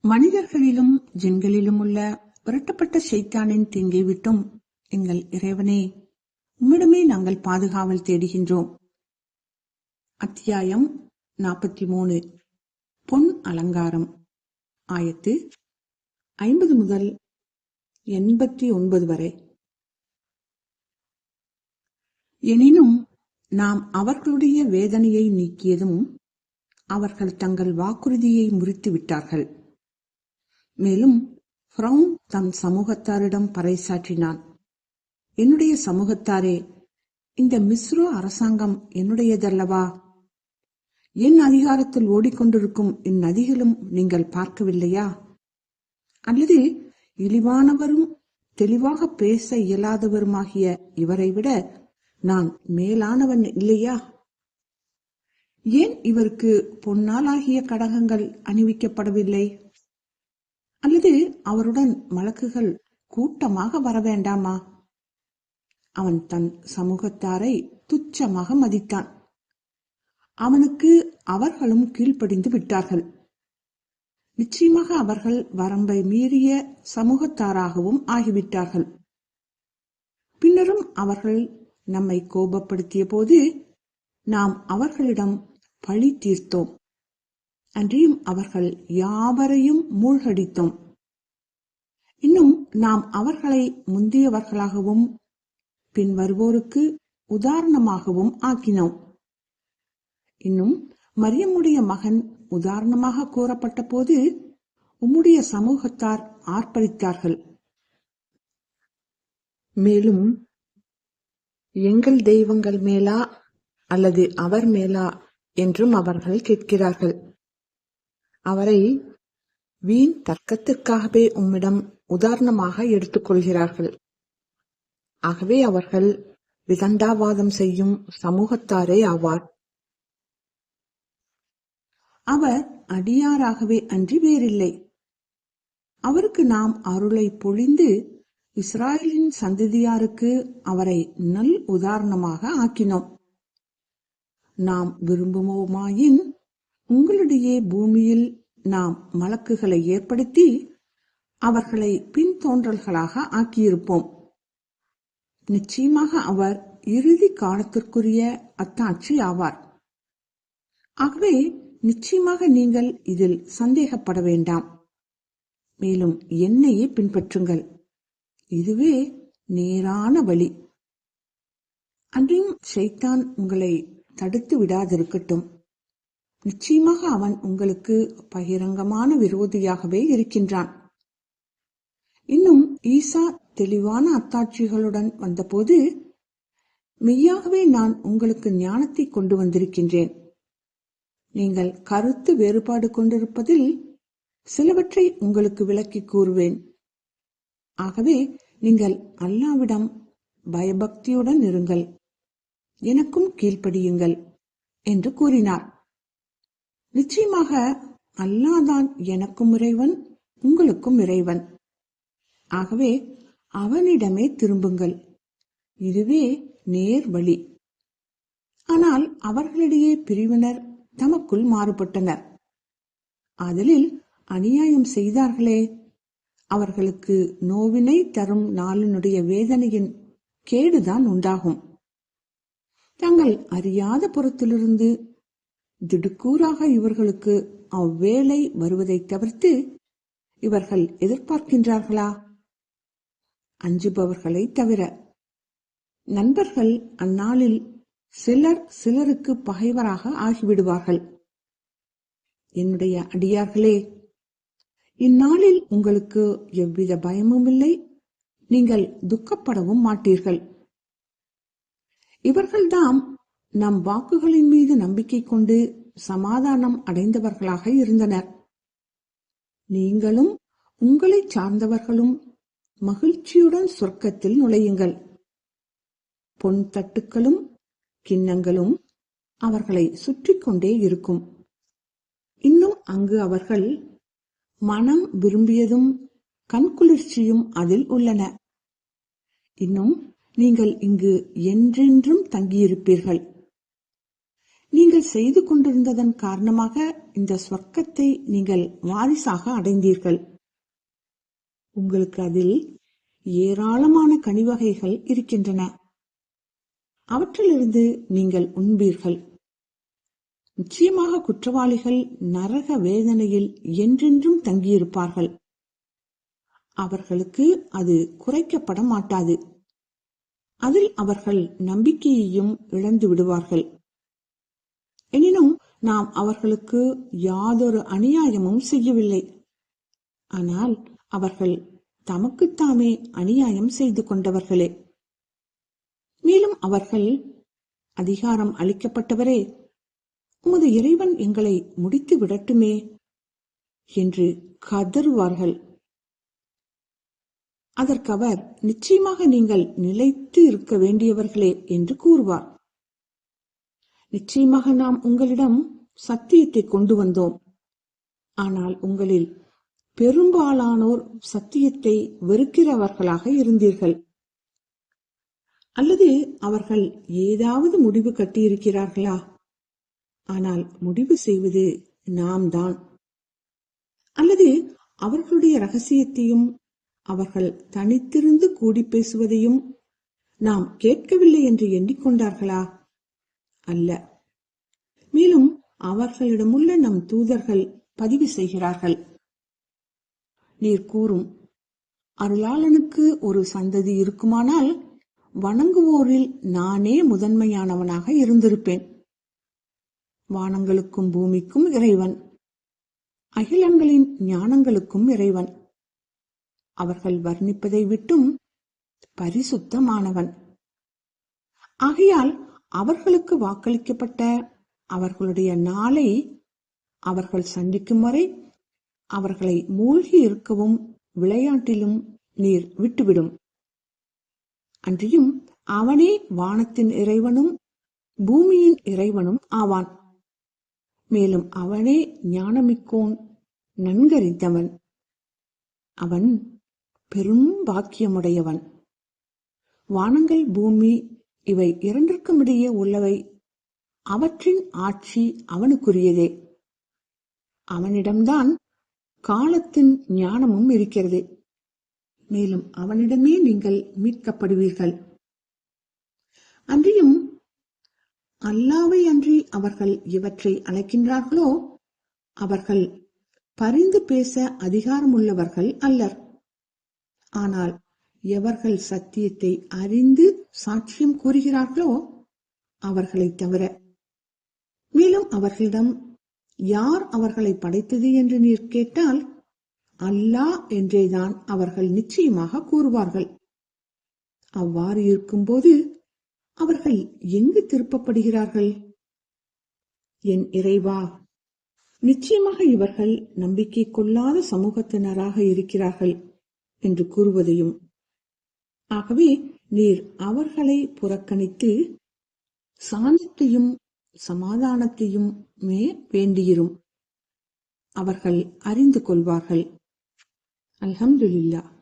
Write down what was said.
மனிதர்களிலும் ஜின்களிலும் உள்ள விரட்டப்பட்ட சைத்தானின் தீங்கை விட்டும் எங்கள் இறைவனே உம்மிடமே நாங்கள் பாதுகாவல் தேடுகின்றோம். அத்தியாயம் நாற்பத்தி மூணு பொன் அலங்காரம். ஆயத்து ஐம்பது முதல் எண்பத்தி ஒன்பது வரை. எனினும் நாம் அவர்களுடைய வேதனையை நீக்கியதும் அவர்கள் தங்கள் வாக்குறுதியை முறித்து விட்டார்கள் மேலும் ஃப்ரௌன் தம் சமூகத்தாரிடம் பறைசாற்றினான். என்னுடைய சமூகத்தாரே இந்த மிஸ்ரோ அரசாங்கம் என்னுடையதல்லவா? என் அதிகாரத்தில் ஓடிக்கொண்டிருக்கும் இந்நதிகளும் நீங்கள் பார்க்கவில்லையா? அல்லது இழிவானவரும் தெளிவாக பேச இயலாதவருமாகிய இவரை விட நான் மேலானவன் இல்லையா? ஏன் இவருக்கு பொன்னாலாகிய கடகங்கள் அணிவிக்கப்படவில்லை? அல்லது அவருடன் மலக்குகள் கூட்டமாக வர வேண்டாமா? அவன் தன் சமூகத்தாரை துச்சமாக மதித்தான். அவனுக்கு அவர்களும் கீழ்ப்படிந்து விட்டார்கள். நிச்சயமாக அவர்கள் வரம்பை மீறிய சமூகத்தாராகவும் ஆகிவிட்டார்கள். பின்னரும் அவர்கள் நம்மை கோபப்படுத்திய போது நாம் அவர்களிடம் பழி தீர்த்தோம். அன்றியும் அவர்கள் யாவரையும் மூழ்கடித்தோம். இன்னும் நாம் அவர்களை முந்தியவர்களாகவும் பின் வருவோருக்கு உதாரணமாகவும் ஆக்கினோம். இன்னும் மரியமுடைய மகன் உதாரணமாக கூறப்பட்ட போது உம்முடைய சமூகத்தார் ஆர்ப்பரித்தார்கள். மேலும் எங்கள் தெய்வங்கள் மேலா அல்லது அவர் மேலா? என்றும் அவர்கள் கேட்கிறார்கள். அவரை வீண் தர்க்கத்திற்காகவே உம்மிடம் உதாரணமாக எடுத்துக்கொள்கிறார்கள். ஆகவே அவர்கள் விதண்டாவாதம் செய்யும் சமூகத்தாரே ஆவார். அவர் அடியாராகவே அன்றி வேறில்லை. அவருக்கு நாம் அருளை பொழிந்து இஸ்ராயலின் சந்ததியாருக்கு அவரை நல் உதாரணமாக ஆக்கினோம். நாம் விரும்புவோமாயின் உங்களுடைய பூமியில் நாம் மலக்குகளை ஏற்படுத்தி அவர்களை பின்தோன்றல்களாக ஆக்கியிருப்போம். நிச்சயமாக அவர் இறுதி காலத்திற்குரிய அத்தாட்சி ஆவார். ஆகவே நிச்சயமாக நீங்கள் இதில் சந்தேகப்பட வேண்டாம். மேலும் என்னையே பின்பற்றுங்கள். இதுவே நேரான வழி. அன்றையும் ஷைத்தான் உங்களை தடுத்து விடாதிருக்கட்டும். நிச்சயமாக அவன் உங்களுக்கு பகிரங்கமான விரோதியாகவே இருக்கின்றான். இன்னும் ஈசா தெளிவான அத்தாட்சிகளுடன் வந்தபோது மெய்யாகவே நான் உங்களுக்கு ஞானத்தை கொண்டு வந்திருக்கின்றேன். நீங்கள் கருத்து வேறுபாடு கொண்டிருப்பதில் சிலவற்றை உங்களுக்கு விளக்கி கூறுவேன். ஆகவே நீங்கள் அல்லாவிடம் பயபக்தியுடன் இருங்கள். எனக்கும் கீழ்ப்படியுங்கள் என்று கூறினார். நிச்சயமாக அல்லாதான் எனக்கும் இறைவன் உங்களுக்கும் இறைவன். ஆகவே அவனிடமே திரும்புங்கள். இதுவே நேர் வழி. ஆனால் அவர்களிடையே பிரிவினர் தமக்குள் மாறுபட்டனர். அதிலில் அநியாயம் செய்தார்களே. அவர்களுக்கு நோவினை தரும் நாளினுடைய வேதனையின் கேடுதான் உண்டாகும். தங்கள் அறியாத புறத்திலிருந்து திடுக்கூறாக இவர்களுக்கு அவ்வேளை வருவதை தவிர்த்து இவர்கள் எதிர்பார்க்கின்றார்களா? அஞ்சுபவர்களை தவிர நண்பர்கள் அந்நாளில் சிலர் சிலருக்கு பகைவராக ஆகிவிடுவார்கள். என்னுடைய அடியார்களே இந்நாளில் உங்களுக்கு எவ்வித பயமும் இல்லை. நீங்கள் துக்கப்படவும் மாட்டீர்கள். இவர்கள்தாம் நம் வாக்குகளின் மீது நம்பிக்கை கொண்டு சமாதானம் அடைந்தவர்களாக இருந்தனர். நீங்களும் உங்களை சார்ந்தவர்களும் மகிழ்ச்சியுடன் சொர்க்கத்தில் நுழையுங்கள். பொன் தட்டுக்களும் கிண்ணங்களும் அவர்களை சுற்றி கொண்டே இருக்கும். இன்னும் அங்கு அவர்கள் மனம் விரும்பியதும் கண்குளிர்ச்சியும் அதில் உள்ளன. இன்னும் நீங்கள் இங்கு என்றென்றும் தங்கியிருப்பீர்கள். நீங்கள் செய்து கொண்டிருந்ததன் காரணமாக இந்த சொர்க்கத்தை நீங்கள் வாரிசாக அடைந்தீர்கள். உங்களுக்கு அதில் ஏராளமான கனிவகைகள் இருக்கின்றன. அவற்றிலிருந்து நீங்கள் உண்பீர்கள். நிச்சயமாக குற்றவாளிகள் நரக வேதனையில் என்றென்றும் தங்கியிருப்பார்கள். அவர்களுக்கு அது குறைக்கப்பட மாட்டாது. அதில் அவர்கள் நம்பிக்கையையும் இழந்து விடுவார்கள். எனினும் நாம் அவர்களுக்கு யாதொரு அநியாயமும் செய்யவில்லை. ஆனால் அவர்கள் தமக்குத்தாமே அநியாயம் செய்து கொண்டவர்களே. மேலும் அவர்கள் அதிகாரம் அளிக்கப்பட்டவரே. உமது இறைவன் எங்களை முடித்து விடட்டுமே என்று கதறுவார்கள். அதற்கவர் நிச்சயமாக நீங்கள் நிலைத்து இருக்க வேண்டியவர்களே என்று கூறுவார். நிச்சயமாக நாம் உங்களிடம் சத்தியத்தை கொண்டு வந்தோம். ஆனால் உங்களில் பெரும்பாலானோர் சத்தியத்தை வெறுக்கிறவர்களாக இருந்தீர்கள். அல்லது அவர்கள் ஏதாவது முடிவு கட்டியிருக்கிறார்களா? ஆனால் முடிவு செய்வது நாம் தான் அல்லது அவர்களுடைய ரகசியத்தையும் அவர்கள் தனித்திருந்து கூடி பேசுவதையும் நாம் கேட்கவில்லை என்று எண்ணிக்கொண்டார்களா? அல்ல. மேலும் அவர்களிடமுள்ள நம் தூதர்கள் பதிவு செய்கிறார்கள். நீர் கூறும் அருளாளனுக்கு ஒரு சந்ததி இருக்குமானால் வணங்குவோரில் நானே முதன்மையானவனாக இருந்திருப்பேன். வானங்களுக்கும் பூமிக்கும் இறைவன். அகிலங்களின் ஞானங்களுக்கும் இறைவன். அவர்கள் வர்ணிப்பதை விட்டும் பரிசுத்தமானவன். ஆகையால் அவர்களுக்கு வாக்களிக்கப்பட்ட அவர்களுடைய நாளை அவர்கள் சந்திக்கும் வரை அவர்களை மூழ்கி இருக்கவும் விளையாட்டிலும் நீர் விட்டுவிடும். அன்றியும் அவனே வானத்தின் இறைவனும் பூமியின் இறைவனும் ஆவான். மேலும் அவனே ஞானமிக்கோன் நன்கறிந்தவன். அவன் பெரும் பாக்கியமுடையவன். வானங்கள் பூமி இவை இரண்டிற்கும் இடையே உள்ளவை. அவற்றின் ஆட்சி அவனுக்குரியதே. அவனிடம்தான் காலத்தின் ஞானமும் இருக்கிறது. மேலும் அவனிடமே நீங்கள் மீட்கப்படுவீர்கள். அன்றியும் அல்லாவை அன்றி அவர்கள் இவற்றை அழைக்கின்றார்களோ? அவர்கள் பரிந்து பேச அதிகாரமுள்ளவர்கள் அல்லர். ஆனால் எவர்கள் சத்தியத்தை அறிந்து சாட்சியம் கூறுகிறார்களோ? அவர்களை தவிர. மேலும் அவர்களிடம் யார் அவர்களை படைத்தது என்று நீர் கேட்டால் அல்லாஹ் என்றேதான் அவர்கள் நிச்சயமாக கூறுவார்கள். அவ்வாறு இருக்கும்போது அவர்கள் எங்கு திருப்பப்படுகிறார்கள்? என் இறைவா நிச்சயமாக இவர்கள் நம்பிக்கை கொள்ளாத சமூகத்தினராக இருக்கிறார்கள் என்று கூறுவதையும் ஆகவே நீர் அவர்களை புறக்கணித்து சாந்தத்தையும் சமாதானத்தையும் மே வேண்டியிரும். அவர்கள் அறிந்து கொள்வார்கள். அல்ஹம்துலில்லாஹ்.